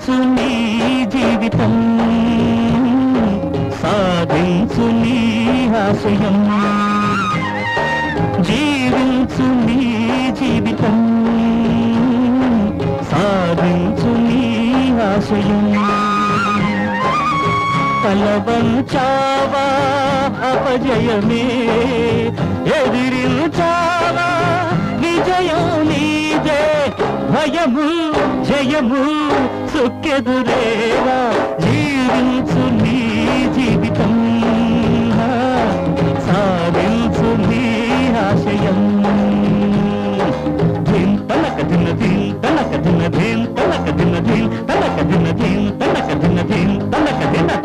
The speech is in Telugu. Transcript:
సాగించు నీ జీవితం. సాధించు నీ ఆశయం. జీవించు నీ జీవితం. సాధించు నీ ఆశయం. తలవంచావా అపజయమే. ఎదిరించావా విజయం భయము జయము సుఖెదురేరా జీవించు నీ జీవితం. సాధించు నీ ఆశయం. ధీం తనక దిన ధీం తలక దిన ధీం తలక దిన ధీం తలక దిన ధీం తలక దిన ధీం తలక దిన